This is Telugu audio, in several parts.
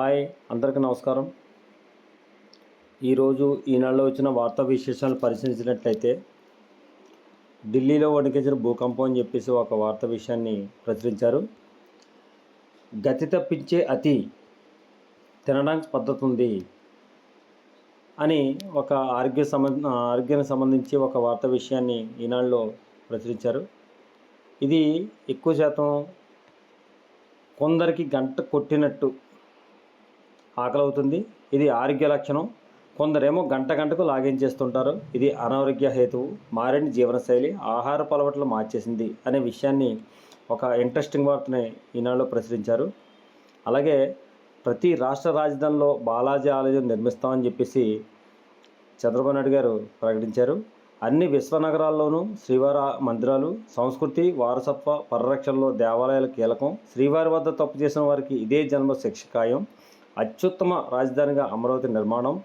హాయ్ అందరికీ నమస్కారం. ఈరోజు ఈనాడులో వచ్చిన వార్తా విశేషాలు పరిశీలించినట్లయితే ఢిల్లీలో వణికించిన భూకంపం అని చెప్పేసి ఒక వార్త విషయాన్ని ప్రచురించారు. గతి తప్పించే అతి తినడానికి పద్ధతి ఉంది అని ఒక ఆరోగ్య సంబంధ ఆరోగ్యానికి సంబంధించి ఒక వార్త విషయాన్ని ఈనాడులో ప్రచురించారు. ఇది ఎక్కువ శాతం కొందరికి గంట కొట్టినట్టు ఆకలి అవుతుంది ఇది ఆరోగ్య లక్షణం. కొందరేమో గంట గంటకు లాగించేస్తుంటారు. ఇది అనారోగ్య హేతువు. మారిన జీవనశైలి ఆహారపు అలవాట్లు మార్చేసింది అనే విషయాన్ని ఒక ఇంట్రెస్టింగ్ వార్తని ఈనాడులో ప్రచురించారు. అలాగే ప్రతి రాష్ట్ర రాజధానిలో బాలాజీ ఆలయం నిర్మిస్తామని చెప్పేసి చంద్రబాబు నాయుడు గారు ప్రకటించారు. అన్ని విశ్వనగరాల్లోనూ శ్రీవారి మందిరాలు సంస్కృతి వారసత్వ పరిరక్షణలో దేవాలయాల కీలకం. శ్రీవారి వద్ద తప్పు చేసిన వారికి ఇదే జన్మ శిక్ష ఖాయం. అత్యుత్తమ రాజధానిగా అమరావతి నిర్మాణం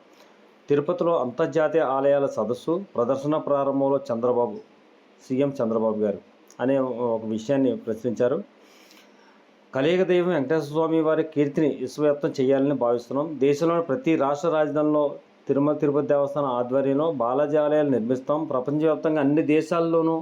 తిరుపతిలో అంతర్జాతీయ ఆలయాల సదస్సు ప్రదర్శన ప్రారంభంలో చంద్రబాబు సీఎం చంద్రబాబు గారు అనే ఒక విషయాన్ని ప్రశ్నించారు. కలియుగ దైవం వెంకటేశ్వర స్వామి వారి కీర్తిని విశ్వవ్యాప్తం చేయాలని భావిస్తున్నాం. దేశంలోని ప్రతి రాష్ట్ర రాజధానిలో తిరుమల తిరుపతి దేవస్థానం ఆధ్వర్యంలో బాలాజీ ఆలయాలు నిర్మిస్తాం. ప్రపంచవ్యాప్తంగా అన్ని దేశాల్లోనూ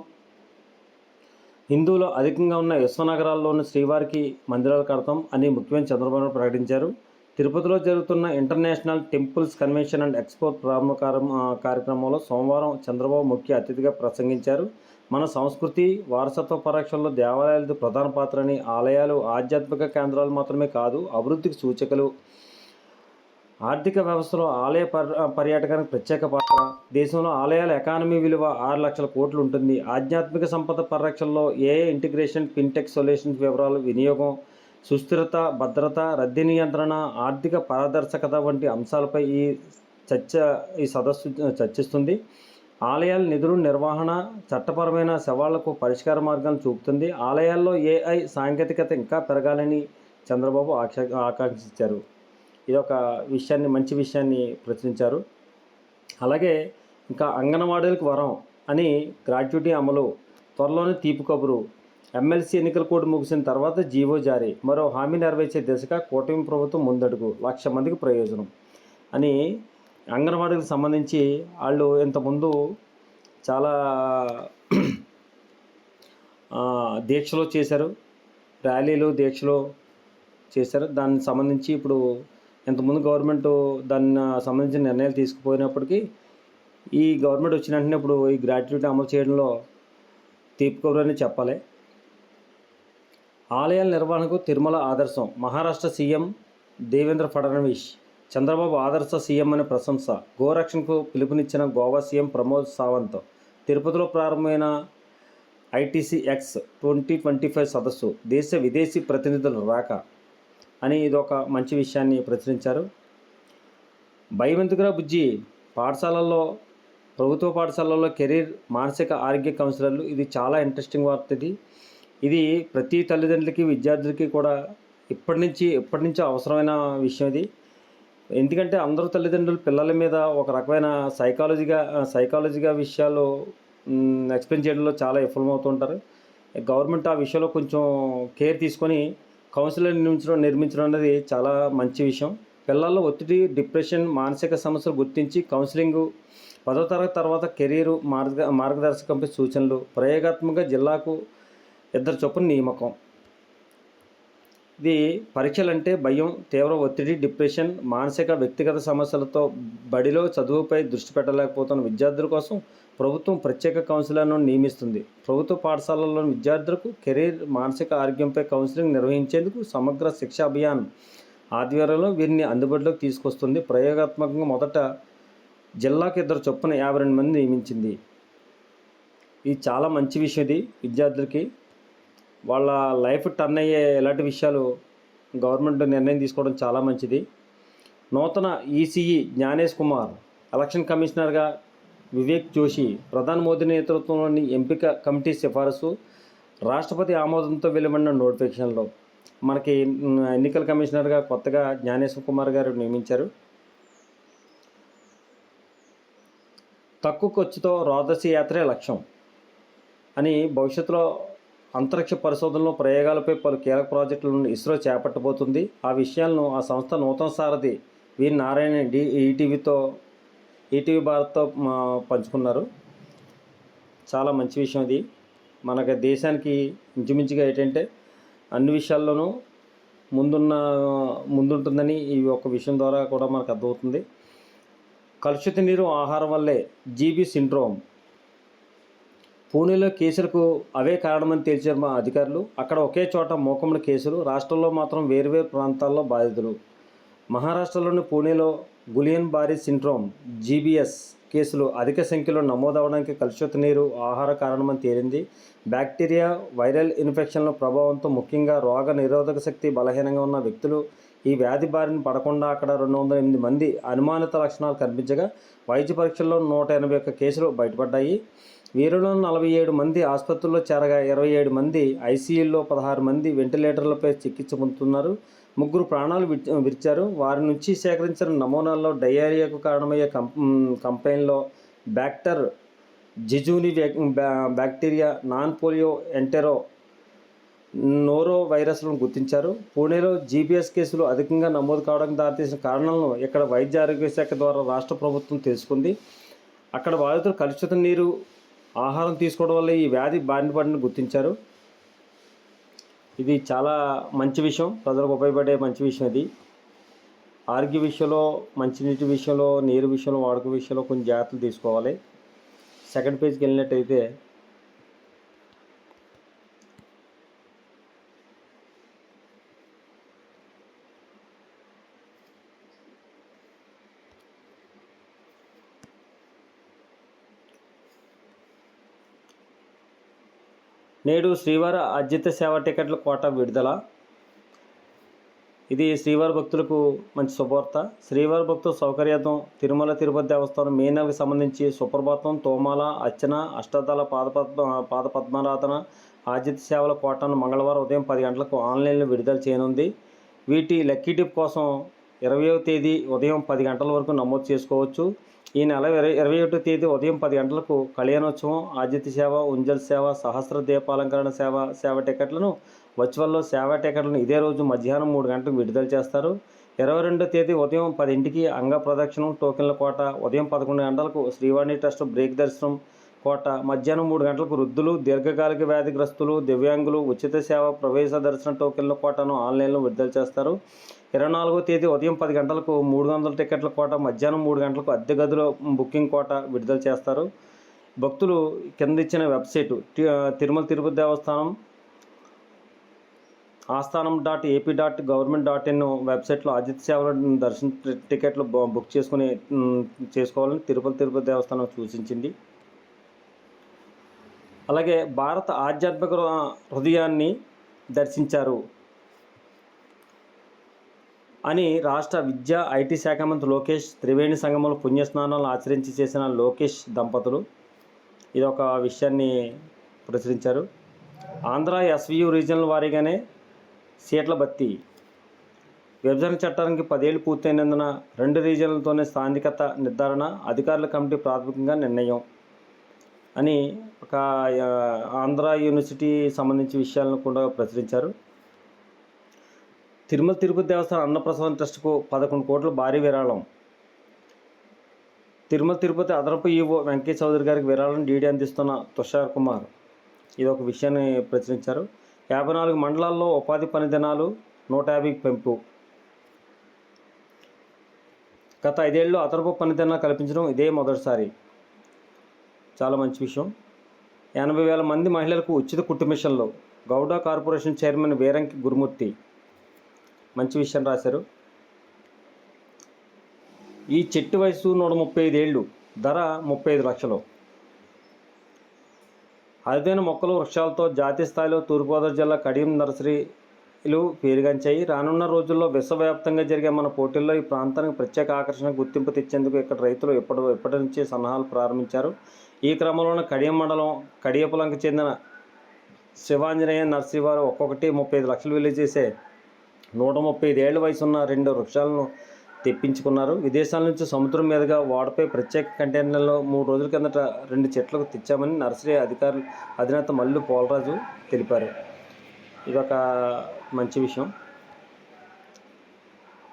హిందువులు అధికంగా ఉన్న విశ్వనగరాల్లోని శ్రీవారికి మందిరాలు కడతాం అని ముఖ్యమంత్రి చంద్రబాబు ప్రకటించారు. తిరుపతిలో జరుగుతున్న international temples convention and export ప్రారంభ కార్యక్రమంలో సోమవారం చంద్రబాబు ముఖ్య అతిథిగా ప్రసంగించారు. మన సంస్కృతి వారసత్వ పరీక్షల్లో దేవాలయాలది ప్రధాన పాత్రని ఆలయాలు ఆధ్యాత్మిక కేంద్రాలు మాత్రమే కాదు అభివృద్ధికి సూచికలు. ఆర్థిక వ్యవస్థలో ఆలయ పర్ పర్యాటకానికి ప్రత్యేక పాత్ర. దేశంలో ఆలయాల ఎకానమీ విలువ ఆరు లక్షల కోట్లు ఉంటుంది. ఆధ్యాత్మిక సంపద పరిరక్షణలో ఏ ఇంటిగ్రేషన్ ఫిన్టెక్ సొల్యూషన్స్ వివరాలు వినియోగం సుస్థిరత భద్రత రద్దీ నియంత్రణ ఆర్థిక పారదర్శకత వంటి అంశాలపై ఈ చర్చ ఈ సదస్సు చర్చిస్తుంది. ఆలయాల నిధులు నిర్వహణ చట్టపరమైన సవాళ్ళకు పరిష్కార మార్గాలను చూపుతుంది. ఆలయాల్లో ఏఐ సాంకేతికత ఇంకా పెరగాలని చంద్రబాబు ఆక్ష ఆకాంక్షించారు. ఇది ఒక విషయాన్ని మంచి విషయాన్ని ప్రచురించారు. అలాగే ఇంకా అంగన్వాడీలకు వరం అని గ్రాట్యుటీ అమలు త్వరలోనే తీపి కబురు ఎమ్మెల్సీ ఎన్నికల కోడ్ ముగిసిన తర్వాత జీవో జారీ. మరో హామీ నెరవేర్చే దిశగా కూటమి ప్రభుత్వం ముందడుగు లక్ష మందికి ప్రయోజనం అని అంగన్వాడీలకు సంబంధించి వాళ్ళు ఇంతకుముందు చాలా దీక్షలు చేశారు ర్యాలీలు దీక్షలు చేశారు. దానికి సంబంధించి ఇప్పుడు ఇంతకుముందు గవర్నమెంట్ దాన్ని సంబంధించిన నిర్ణయాలు తీసుకుపోయినప్పటికీ ఈ గవర్నమెంట్ వచ్చిన వెంటనే ఇప్పుడు ఈ గ్రాట్యుటీ అమలు చేయడంలో తీపుకోవాలని చెప్పాలి. ఆలయాల నిర్వహణకు తిరుమల ఆదర్శం. మహారాష్ట్ర సీఎం దేవేంద్ర ఫడ్నవీస్ చంద్రబాబు ఆదర్శ సీఎం అనే ప్రశంస. గోరక్షణకు పిలుపునిచ్చిన గోవా సీఎం ప్రమోద్ సావంత్. తిరుపతిలో ప్రారంభమైన ITC X twenty twenty five సదస్సు దేశ విదేశీ ప్రతినిధుల రాక అని ఇది ఒక మంచి విషయాన్ని ప్రచురించారు. భయమెందుకురా బుజ్జి పాఠశాలల్లో ప్రభుత్వ పాఠశాలల్లో కెరీర్ మానసిక ఆరోగ్య కౌన్సిలర్లు ఇది చాలా ఇంట్రెస్టింగ్ వార్త ఇది ఇది ప్రతి తల్లిదండ్రులకి విద్యార్థులకి కూడా ఇప్పటి నుంచి ఎప్పటి నుంచో అవసరమైన విషయం ఇది. ఎందుకంటే అందరూ తల్లిదండ్రులు పిల్లల మీద ఒక రకమైన సైకాలజీగా సైకాలజీగా విషయాలు ఎక్స్ప్లెయిన్ చేయడంలో చాలా విఫలమవుతుంటారు గవర్నమెంట్ ఆ విషయంలో కొంచెం కేర్ తీసుకొని కౌన్సిలర్ నిర్మించడం నిర్మించడం అనేది చాలా మంచి విషయం. పిల్లల్లో ఒత్తిడి డిప్రెషన్ మానసిక సమస్యలు గుర్తించి కౌన్సిలింగ్ పదో తరగతి తర్వాత కెరీర్ మార్గ మార్గదర్శకంపై సూచనలు ప్రయోగాత్మక జిల్లాకు ఇద్దరు చొప్పున నియామకం. ఇది పరీక్షలంటే భయం తీవ్ర ఒత్తిడి డిప్రెషన్ మానసిక వ్యక్తిగత సమస్యలతో బడిలో చదువుపై దృష్టి పెట్టలేకపోతున్న విద్యార్థుల కోసం ప్రభుత్వం ప్రత్యేక కౌన్సిలర్ను నియమిస్తుంది. ప్రభుత్వ పాఠశాలల్లోని విద్యార్థులకు కెరీర్ మానసిక ఆరోగ్యంపై కౌన్సిలింగ్ నిర్వహించేందుకు సమగ్ర శిక్ష అభియాన్ ఆధ్వర్యంలో వీరిని అందుబాటులోకి తీసుకొస్తుంది. ప్రయోగాత్మకంగా మొదట జిల్లాకు ఇద్దరు చొప్పున యాభై రెండు మంది నియమించింది. ఇది చాలా మంచి విషయం ఇది. విద్యార్థులకి వాళ్ళ లైఫ్ టర్న్ అయ్యే ఎలాంటి విషయాలు గవర్నమెంట్ నిర్ణయం తీసుకోవడం చాలా మంచిది. నూతన ఈసీఈ జ్ఞానేష్ కుమార్ ఎలక్షన్ కమిషనర్గా వివేక్ జోషి ప్రధాని మోదీ నేతృత్వంలోని ఎంపిక కమిటీ సిఫారసు రాష్ట్రపతి ఆమోదంతో వెలువడిన నోటిఫికేషన్లో. మనకి ఎన్నికల కమిషనర్గా కొత్తగా జ్ఞానేశ్వర కుమార్ గారు నియమించారు. తక్కువ ఖర్చుతో రోదసి యాత్రే లక్ష్యం అని భవిష్యత్తులో అంతరిక్ష పరిశోధనలో ప్రయోగాలపై పలు కీలక ప్రాజెక్టులను ఇస్రో చేపట్టబోతుంది. ఆ విషయాలను ఆ సంస్థ నూతన సారథి వి. నారాయణ డి. ఈటీవీతో ఈటీవీ భారత్తో పంచుకున్నారు. చాలా మంచి విషయం ఇది మనకి దేశానికి ఇంచుమించుగా ఏంటంటే అన్ని విషయాల్లోనూ ముందున్న ముందుంటుందని ఈ ఒక విషయం ద్వారా కూడా మనకు అర్థమవుతుంది. కలుషిత నీరు ఆహారం వల్లే జీబీ సిండ్రోమ్ పూణేలో కేసులకు అవే కారణమని తేల్చారు మా అధికారులు. అక్కడ ఒకే చోట మోకముల కేసులు రాష్ట్రంలో మాత్రం వేర్వేరు ప్రాంతాల్లో బాధితులు. మహారాష్ట్రలోని పూణేలో గులియన్ బారీ సిండ్రోమ్ జీబీఎస్ కేసులు అధిక సంఖ్యలో నమోదవడానికి కలుషిత నీరు ఆహార కారణమని తేలింది. బ్యాక్టీరియా వైరల్ ఇన్ఫెక్షన్ల ప్రభావంతో ముఖ్యంగా రోగ నిరోధక శక్తి బలహీనంగా ఉన్న వ్యక్తులు ఈ వ్యాధి బారిన పడకుండా అక్కడ రెండు వందల ఎనిమిది మంది అనుమానిత లక్షణాలు కనిపించగా వైద్య పరీక్షల్లో నూట ఎనభై ఒక్క కేసులు బయటపడ్డాయి. వీరిలో నలభై ఏడు మంది ఆసుపత్రుల్లో చేరగా ఇరవై ఏడు మంది ఐసీయూలో పదహారు మంది వెంటిలేటర్లపై చికిత్స పొందుతున్నారు. ముగ్గురు ప్రాణాలు విరిచారు వారి నుంచి సేకరించిన నమూనాల్లో డయేరియాకు కారణమయ్యే కం కంపెనీలో బ్యాక్టర్ జిజూని బ్యా- bacteria non polio entero noro వైరస్లను గుర్తించారు. పూణేలో జీబీఎస్ కేసులు అధికంగా నమోదు కావడానికి దారితీసిన కారణాలను ఇక్కడ వైద్య ఆరోగ్య శాఖ ద్వారా రాష్ట్ర ప్రభుత్వం తెలుసుకుంది. అక్కడ బాధితులు కలుషిత నీరు ఆహారం తీసుకోవడం వల్ల ఈ వ్యాధి బారిన పడిన గుర్తించారు. ఇది చాలా మంచి విషయం. ప్రజలకు ఉపయోగపడే మంచి విషయం ఇది ఆరోగ్య విషయంలో మంచినీటి విషయంలో నీరు విషయంలో వాడుక విషయంలో కొన్ని జాగ్రత్తలు తీసుకోవాలి. సెకండ్ పేజ్కి వెళ్ళినట్టయితే నేడు శ్రీవారి అర్జిత సేవ టికెట్ల కోట విడుదల. ఇది శ్రీవారి భక్తులకు మంచి శుభవార్త. శ్రీవారి భక్తుల సౌకర్యార్థం తిరుమల తిరుపతి దేవస్థానం మే నెలకు సంబంధించి సుప్రభాతం తోమాల అర్చన అష్టదళ పాదపద్మ పాదపద్మారాధన ఆర్జిత సేవల కోటను మంగళవారం ఉదయం పది గంటలకు ఆన్లైన్లో విడుదల చేయనుంది. వీటి లక్కీ టిప్ కోసం ఇరవయో తేదీ ఉదయం పది గంటల వరకు నమోదు చేసుకోవచ్చు. ఈ నెల ఇరవై ఇరవై ఒకటో తేదీ ఉదయం పది గంటలకు కళ్యాణోత్సవం ఆదిత్య సేవ ఉంజల్ సేవ సహస్ర దీపాలంకరణ సేవ సేవ టికెట్లను వర్చువల్లో సేవ టికెట్లను ఇదే రోజు మధ్యాహ్నం మూడు గంటలకు విడుదల చేస్తారు. ఇరవై రెండో తేదీ ఉదయం పదింటికి అంగ ప్రదక్షిణం టోకెన్ల కోట ఉదయం పదకొండు గంటలకు శ్రీవాణి ట్రస్ట్ బ్రేక్ దర్శనం కోట మధ్యాహ్నం మూడు గంటలకు వృద్ధులు దీర్ఘకాలిక వ్యాధిగ్రస్తులు దివ్యాంగులు ఉచిత సేవ ప్రవేశ దర్శన టోకెన్ల కోటను ఆన్లైన్లో విడుదల చేస్తారు. ఇరవై నాలుగో తేదీ ఉదయం పది గంటలకు మూడు వందల టికెట్ల కోట మధ్యాహ్నం మూడు గంటలకు అద్దె గదిలో బుకింగ్ కోట విడుదల చేస్తారు. భక్తులు కింద ఇచ్చిన website Tirumala Tirupati Devasthanam Asthanam dot AP dot government dot in వెబ్సైట్లో ఆదిత్య సేవల దర్శన టికెట్లు బుక్ చేసుకుని చేసుకోవాలని తిరుపతి తిరుపతి దేవస్థానం సూచించింది. అలాగే భారత ఆధ్యాత్మిక హృదయాన్ని దర్శించారు అని రాష్ట్ర విద్యా ఐటీ శాఖ మంత్రి లోకేష్ త్రివేణి సంగమంలో పుణ్యస్నానాలను ఆచరించి చేసిన లోకేష్ దంపతులు ఇది ఒక విషయాన్ని ప్రచురించారు. ఆంధ్ర ఎస్వియు రీజనల్ వారీగానే సీట్ల భర్తీ. విభజన చట్టానికి పదేళ్ళు పూర్తయినందున రెండు రీజన్లతోనే స్థానికత నిర్ధారణ అధికారుల కమిటీ ప్రాథమికంగా నిర్ణయం అని ఒక ఆంధ్ర యూనివర్సిటీ సంబంధించి విషయాలను కూడా ప్రచురించారు. తిరుమల తిరుపతి దేవస్థానం అన్నప్రసాదం ట్రస్ట్కు పదకొండు కోట్ల భారీ విరాళం. తిరుమల తిరుపతి అదనపు ఈవో వెంకయ్య చౌదరి గారికి విరాళం డీడీ అందిస్తున్న తుషార్ కుమార్. ఇది ఒక విషయాన్ని ప్రచురించారు. యాభై నాలుగు మండలాల్లో ఉపాధి పని దినాలు నూట యాభై పెంపు. గత ఐదేళ్ళు అదనపు పని దినాలు కల్పించడం ఇదే మొదటిసారి. చాలా మంచి విషయం. ఎనభై వేల మంది మహిళలకు ఉచిత కుట్టు మిషన్లు. Gouda corporation chairman Veeranki Gurumurthy. మంచి విషయం రాశారు. ఈ చెట్టు వయసు నూట ముప్పై ఐదు ఏళ్ళు ధర ముప్పై ఐదు లక్షలు. అరుదైన మొక్కలు వృక్షాలతో జాతీయ స్థాయిలో తూర్పుగోదావరి జిల్లా కడియం నర్సరీలు పేరుగాంచాయి. రానున్న రోజుల్లో విశ్వవ్యాప్తంగా జరిగే మన పోటీల్లో ఈ ప్రాంతానికి ప్రత్యేక ఆకర్షణ గుర్తింపు తెచ్చేందుకు ఇక్కడ రైతులు ఎప్పటి ఎప్పటి నుంచే సన్నాహాలు ప్రారంభించారు. ఈ క్రమంలోనే కడియం మండలం కడియపులంకి చెందిన శివాంజనేయ నర్సరీ వారు ఒక్కొక్కటి ముప్పై ఐదు లక్షలు విలువ చేసే నూట ముప్పై ఐదు వయసున్న రెండు వృక్షాలను తెప్పించుకున్నారు. విదేశాల నుంచి సముద్రం మీదుగా ఓడపై ప్రత్యేక కంటైనర్లో మూడు రోజుల కిందట రెండు చెట్లకు తెచ్చామని నర్సరీ అధికారులు అధినేత మల్లు పోలరాజు తెలిపారు. ఇది ఒక మంచి విషయం.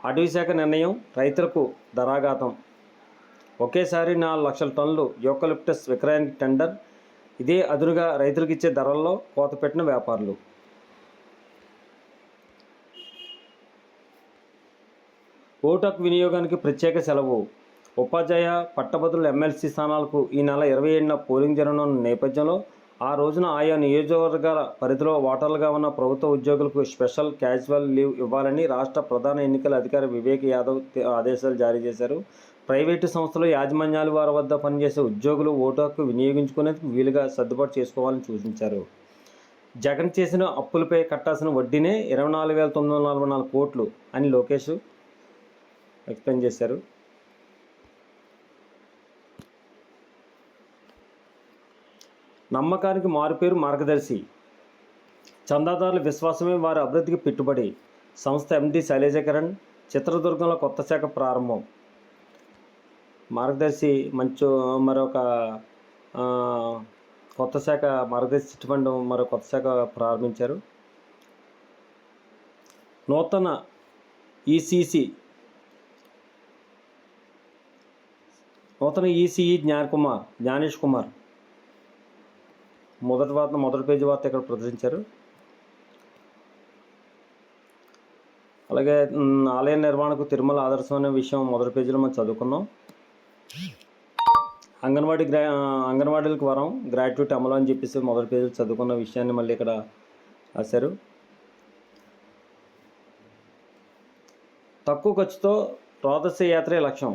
అటవీ శాఖ నిర్ణయం రైతులకు ధరాఘాతం. ఒకేసారి నాలుగు లక్షల టన్నులు యూకలిప్టస్ విక్రయానికి టెండర్. ఇదే అదునుగా రైతులకు ఇచ్చే ధరల్లో కోత పెట్టిన వ్యాపారులు. ఓటక్ వినియోగానికి ప్రత్యేక సెలవు. ఉపాధ్యాయ పట్టభద్రుల ఎమ్మెల్సీ స్థానాలకు ఈ నెల ఇరవై ఏడున పోలింగ్ జరగనున్న నేపథ్యంలో ఆ రోజున ఆయా నియోజకవర్గాల పరిధిలో ఓటర్లుగా ఉన్న ప్రభుత్వ ఉద్యోగులకు స్పెషల్ క్యాజువల్ లీవ్ ఇవ్వాలని రాష్ట్ర ప్రధాన ఎన్నికల అధికారి వివేక్ యాదవ్ ఆదేశాలు జారీ చేశారు. ప్రైవేటు సంస్థలు యాజమాన్యాలు వారి వద్ద పనిచేసే ఉద్యోగులు ఓటు హక్కు వినియోగించుకునేందుకు వీలుగా సర్దుబాటు చేసుకోవాలని సూచించారు. జగన్ చేసిన అప్పులపై కట్టాల్సిన వడ్డీనే ఇరవై నాలుగు వేల తొమ్మిది వందల నలభై నాలుగు కోట్లు అని లోకేష్ ఎక్స్ప్లెయిన్ చేశారు. నమ్మకానికి మారుపేరు మార్గదర్శి. చందాదారుల విశ్వాసమే వారి అభివృద్ధికి పెట్టుబడి. సంస్థ ఎండి శైలజకరణ్ చిత్రదుర్గంలో కొత్త శాఖ ప్రారంభం. మార్గదర్శి మంచు మరొక కొత్త శాఖ మార్గదర్శి చిట్ ఫండ్ మరో కొత్త శాఖ ప్రారంభించారు. నూతన ఈసీసీ నూతన ఈసీఈ జ్ఞాన్ కుమార్ జ్ఞానేష్ కుమార్. మొదటి వార్త మొదటి పేజీ వార్త ఇక్కడ ప్రదర్శించారు అలాగే ఆలయ నిర్వహణకు తిరుమల ఆదర్శం అనే విషయం మొదటి పేజీలో మనం చదువుకున్నాం. అంగన్వాడీ గ్రా అంగన్వాడీలకు వరం గ్రాట్యుటీ అమలు అని చెప్పేసి మొదటి పేజీలో చదువుకున్న విషయాన్ని మళ్ళీ ఇక్కడ రాశారు. తక్కువ ఖర్చుతో రోదస్య యాత్రే లక్ష్యం.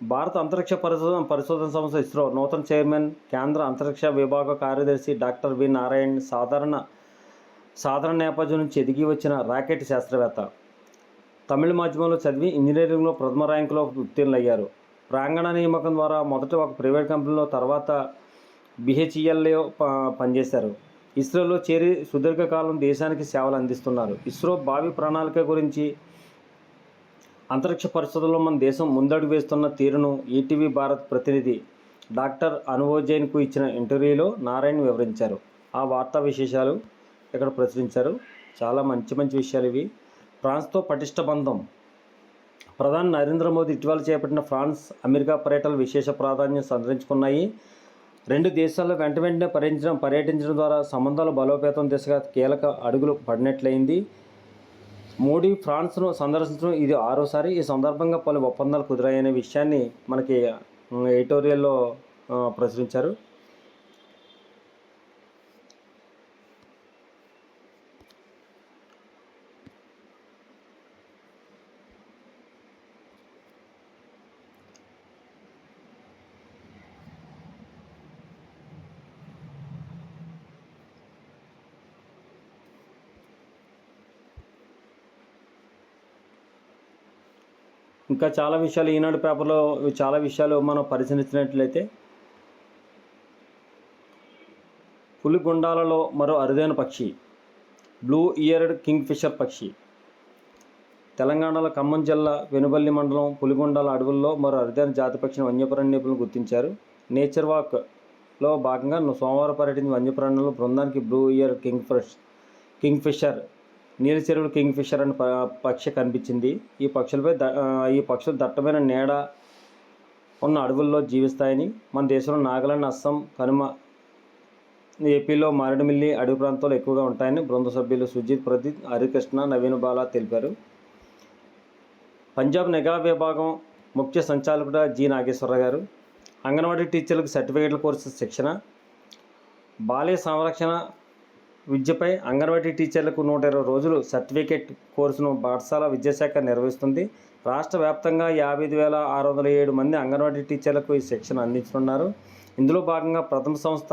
భారత అంతరిక్ష పరిశోధన పరిశోధన సంస్థ ఇస్రో నూతన చైర్మన్ కేంద్ర అంతరిక్ష విభాగ కార్యదర్శి డాక్టర్ వి నారాయణ్ సాధారణ సాధారణ నేపథ్యం నుంచి ఎదిగి వచ్చిన రాకెట్ శాస్త్రవేత్త. తమిళ మాధ్యమంలో చదివి ఇంజనీరింగ్లో ప్రథమ ర్యాంకులో ఉత్తీర్ణులయ్యారు. ప్రాంగణ నియామకం ద్వారా మొదట ఒక ప్రైవేట్ కంపెనీలో తర్వాత బిహెచ్ఈఎల్లో ప పనిచేశారు. ఇస్రోలో చేరి సుదీర్ఘకాలం దేశానికి సేవలు అందిస్తున్నారు. ఇస్రో భావి ప్రణాళిక గురించి అంతరిక్ష పరిస్థితుల్లో మన దేశం ముందడుగు వేస్తున్న తీరును ఈటీవీ భారత్ ప్రతినిధి డాక్టర్ అనుభవ్ జైన్కు ఇచ్చిన ఇంటర్వ్యూలో నారాయణ్ వివరించారు. ఆ వార్తా విశేషాలు ఇక్కడ ప్రచురించారు. చాలా మంచి మంచి విషయాలు ఇవి. ఫ్రాన్స్తో పటిష్ట బంధం. ప్రధాని నరేంద్ర మోదీ ఇటీవల చేపట్టిన ఫ్రాన్స్ అమెరికా పర్యటనలు విశేష ప్రాధాన్యం సంతరించుకున్నాయి. రెండు దేశాల్లో వెంట వెంటనే పర్యటించడం పర్యటించడం ద్వారా సంబంధాలు బలోపేతం దిశగా కీలక అడుగులు పడినట్లయింది. మోడీ ఫ్రాన్స్ను సందర్శించడం ఇది ఆరోసారి. ఈ సందర్భంగా పలు ఒప్పందాలు కుదిరాయనే విషయాన్ని మనకి ఎడిటోరియల్లో ప్రచురించారు. ఇంకా చాలా విషయాలు ఈనాడు పేపర్లో చాలా విషయాలు మనం పరిశీలించినట్లయితే పులిగుండాలలో మరో అరుదైన పక్షి బ్లూ ఇయర్డ్ కింగ్ ఫిషర్ పక్షి. తెలంగాణలో ఖమ్మం జిల్లా వెనుబల్లి మండలం పులిగొండాల అడవుల్లో మరో అరుదైన జాతి పక్షిని వన్యప్రాణి నిపుణులు గుర్తించారు. నేచర్ వాక్లో భాగంగా సోమవారం పర్యటించిన వన్యప్రాణుల బృందానికి blue ear king fish kingfisher నీలి చెరువులు కింగ్ ఫిషర్ అనే ప- పక్షి కనిపించింది. ఈ పక్షులపై ద- ఈ పక్షులు దట్టమైన నీడ ఉన్న అడవుల్లో జీవిస్తాయని. మన దేశంలో నాగాలాండ్ అస్సాం కనుమ ఏపీలో మారేడుమిల్లి అడవి ప్రాంతాలు ఎక్కువగా ఉంటాయని బృంద సభ్యులు సుజిత్ ప్రదీప్ హరికృష్ణ నవీన్ బాలా తెలిపారు. పంజాబ్ నిఘా విభాగం ముఖ్య సంచాలకుడు జి. నాగేశ్వర గారు. అంగన్వాడీ టీచర్లకు సర్టిఫికేట్ల కోర్సు శిక్షణ. బాల్య సంరక్షణ విద్యపై అంగన్వాడీ టీచర్లకు నూట ఇరవై రోజులు సర్టిఫికేట్ కోర్సును పాఠశాల విద్యాశాఖ నిర్వహిస్తుంది. రాష్ట్ర వ్యాప్తంగా యాభై ఐదు వేల ఆరు వందల ఏడు మంది అంగన్వాడీ టీచర్లకు ఈ శిక్షణ అందించనున్నారు. ఇందులో భాగంగా ప్రథమ సంస్థ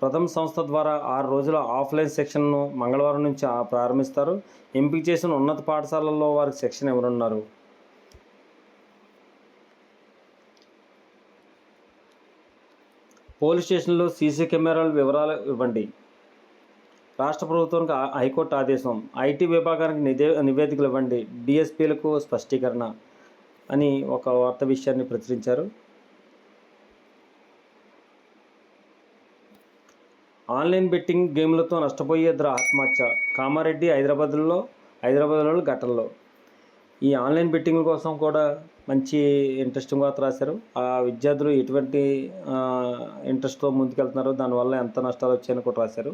ప్రథమ సంస్థ ద్వారా ఆరు రోజుల ఆఫ్లైన్ శిక్షణను మంగళవారం నుంచి ప్రారంభిస్తారు. ఎంపిక చేసిన ఉన్నత పాఠశాలల్లో వారికి శిక్షణ ఇవ్వనున్నారు. పోలీస్ స్టేషన్లో సీసీ కెమెరాల వివరాలు ఇవ్వండి. రాష్ట్ర ప్రభుత్వానికి హైకోర్టు ఆదేశం ఐటీ విభాగానికి నిదే నివేదికలు ఇవ్వండి డిఎస్పీలకు స్పష్టీకరణ అని ఒక వార్త విషయాన్ని ప్రచురించారు. ఆన్లైన్ బెట్టింగ్ గేమ్లతో నష్టపోయే ఇద్దరు ఆత్మహత్య కామారెడ్డి హైదరాబాద్లో హైదరాబాద్లో ఘటనలో. ఈ ఆన్లైన్ బెట్టింగ్ కోసం కూడా మంచి ఇంట్రెస్టింగ్ వార్త రాశారు. ఆ విద్యార్థులు ఎటువంటి ఇంట్రెస్ట్తో ముందుకెళ్తున్నారో దానివల్ల ఎంత నష్టాలు వచ్చాయని కూడా రాశారు.